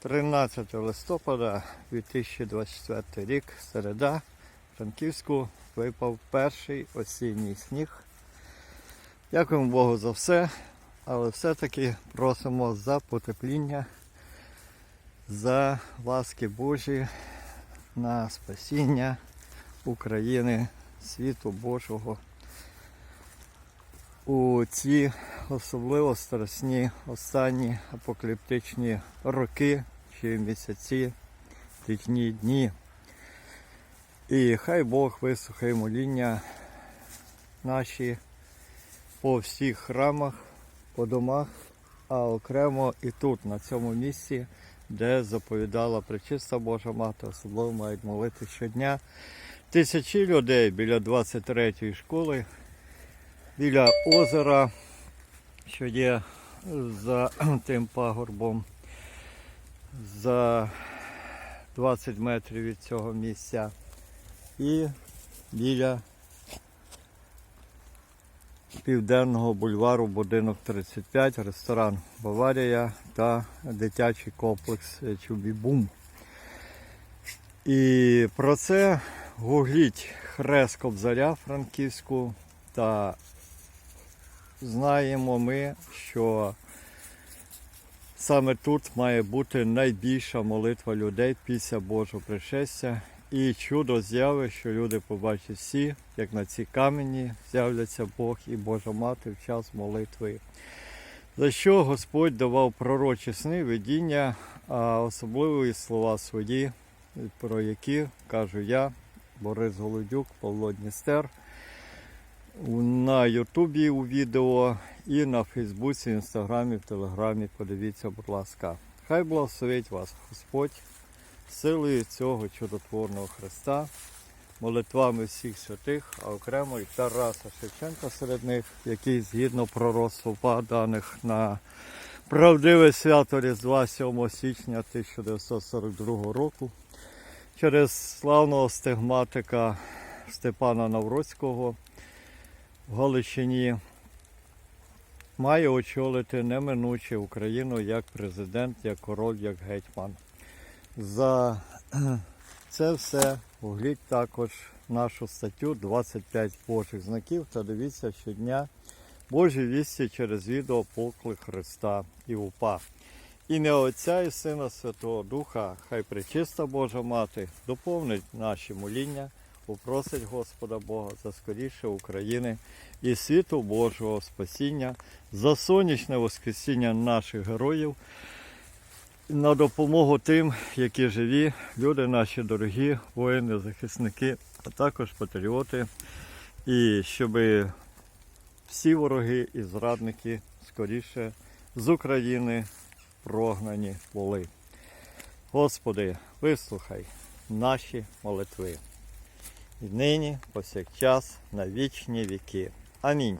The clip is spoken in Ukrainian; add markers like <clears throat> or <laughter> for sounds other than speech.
13 листопада 2024 рік, середа, Франківську випав перший осінній сніг. Дякуємо Богу за все, але все-таки просимо за потепління, за ласки Божі на спасіння України, світу Божого у ці особливо страшні останні апокаліптичні роки чи місяці, тижні дні. І хай Бог вислухає моління наші по всіх храмах, по домах, а окремо і тут, на цьому місці, де заповідала Пречиста Божа Мати, особливо мають молити щодня. Тисячі людей біля 23-ї школи біля озера, що є за <clears throat> тим пагорбом, за 20 метрів від цього місця. І біля південного бульвару будинок 35, ресторан Баварія та дитячий комплекс Чубі-Бум. І про це гугліть хрест Кобзаря Франківську та знаємо ми, що саме тут має бути найбільша молитва людей після Божого пришестя. І чудо з'яви, що люди побачать всі, як на цій камені з'являться Бог і Божа Мати в час молитви. За що Господь давав пророчі сни, видіння, а особливі слова свої, про які кажу я, Борис Голодюк, Павло Дністер на Ютубі у відео і на Фейсбуці, Інстаграмі, в Телеграмі. Подивіться, будь ласка. Хай благословить вас Господь силою цього чудотворного Христа, молитвами всіх святих, а окремо і Тараса Шевченка серед них, який згідно пророцтва даних на правдиве свято Різдва 7 січня 1942 року через славного стигматика Степана Навроцького в Галичині має очолити неминуче Україну як президент, як король, як гетьман. За <clears throat> це все оглядь також нашу статтю 25 Божих знаків та дивіться щодня Божі вісті через відео поклик Христа і УПА. І не Отця і Сина Святого Духа, хай пречиста Божа Мати доповнить наші моління, попросить Господа Бога за скоріше України і світу Божого спасіння, за сонячне воскресіння наших героїв, на допомогу тим, які живі, люди наші дорогі, воїни, захисники, а також патріоти, і щоб всі вороги і зрадники скоріше з України прогнані були. Господи, вислухай наші молитви. І нині, повсякчас, на вічні віки. Амінь.